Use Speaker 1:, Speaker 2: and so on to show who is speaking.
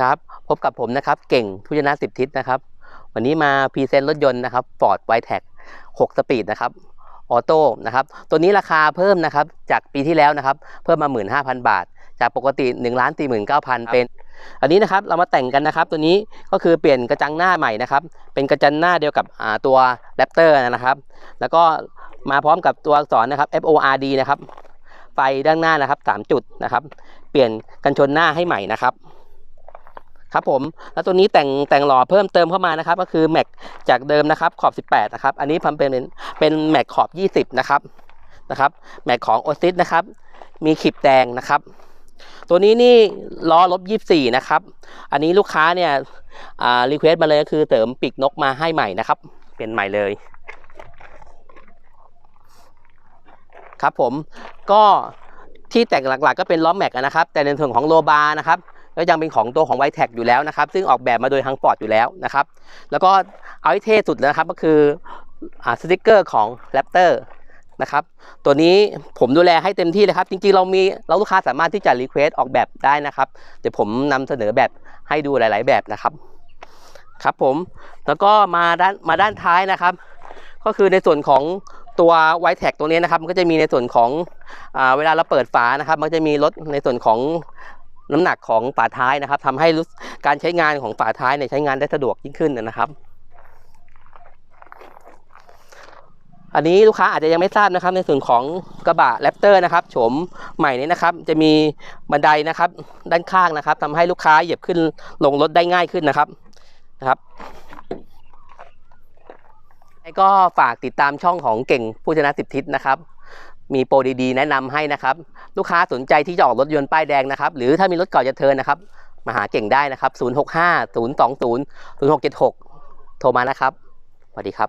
Speaker 1: ครับ พบกับผมนะครับ เก่งทุจนาสิบทิศนะครับ วันนี้มาพรีเซนต์รถยนต์นะครับ Ford w i t e c 6สปีดนะครับ ออโต้นะครับ ตัวนี้ราคาเพิ่มนะครับ จากปีที่แล้วนะครับ เพิ่มมา 15,000 บาท จากปกติ1 4 9 0 0 0 เป็น อันนี้นะครับ เรามาแต่งกันนะครับ ตัวนี้ก็คือเปลี่ยนกระจังหน้าใหม่นะครับ เป็นกระจังหน้าเดียวกับอ่าตัวแรปเตอร์นะครับ แล้วก็มาพร้อมกับตัวอักษรนะครับ F O R D นะครับ ไฟด้านหน้านะครับ 3 จุดนะครับ เปลี่ยนกันชนหน้าให้ใหม่นะครับ ครับผมแล้วตัวนี้แต่งแต่งหล่อเพิ่มเติมเข้ามานะครับ ก็คือแม็กจากเดิมนะครับขอบ 18 นะครับ อันนี้ทำเป็นเป็นแม็กขอบ 20 นะครับนะครับแม็กของโอซิสนะครับ มีขีบแดงนะครับ ตัวนี้นี่ล้อลบ24 นะครับ อันนี้ลูกค้าเนี่ยอ่ารีเควสมาเลยก็คือเติมปีกนกมาให้ใหม่นะครับ เป็นใหม่เลยครับผมก็ที่แต่งหลักๆ ก็เป็นล้อแม็กนะครับ แต่ในส่วนของโลบาร์นะครับ ก็ยังเป็นของตัวของไวแท็กอยู่แล้วนะครับ ซึ่งออกแบบมาโดยทางฟอร์ดอยู่แล้วนะครับ แล้วก็เอาให้เท่สุดนะครับก็คืออสติกเกอร์ของแรปเตอร์นะครับ ตัวนี้ผมดูแลให้เต็มที่เลยครับ จริงๆ เรามีเราลูกค้าสามารถที่จะรีเควสออกแบบได้นะครับ เดี๋ยวผมนำเสนอแบบให้ดูหลาย ๆ แบบนะครับ ครับผม แล้วก็มาด้านมาด้านท้ายนะครับ ก็คือในส่วนของตัวไวแท็กตัวนี้นะครับ มันก็จะมีในส่วนของอเวลาเราเปิดฝานะครับ มันจะมีลดในส่วนของ น้ำหนักของฝาท้ายนะครับทำให้การใช้งานของฝาท้ายเนี่ยใช้งานได้สะดวกยิ่งขึ้นนะครับ อันนี้ลูกค้าอาจจะยังไม่ทราบนะครับ ในส่วนของกระบะแรปเตอร์นะครับโฉมใหม่นี้นะครับ จะมีบันไดนะครับ ด้านข้างนะครับทำให้ลูกค้าเหยียบขึ้นลงรถได้ง่ายขึ้นนะครับนะครับก็ฝากติดตามช่องของเก่งผู้ชนะสิบทิศนะครับ มีโปรดีๆ แนะนำให้นะครับ ลูกค้าสนใจที่จะออกรถยนต์ป้ายแดงนะครับ หรือถ้ามีรถเก่าจะเทินนะครับ มาหาเก่งได้นะครับ 065 020 0676 โทรมานะครับ สวัสดีครับ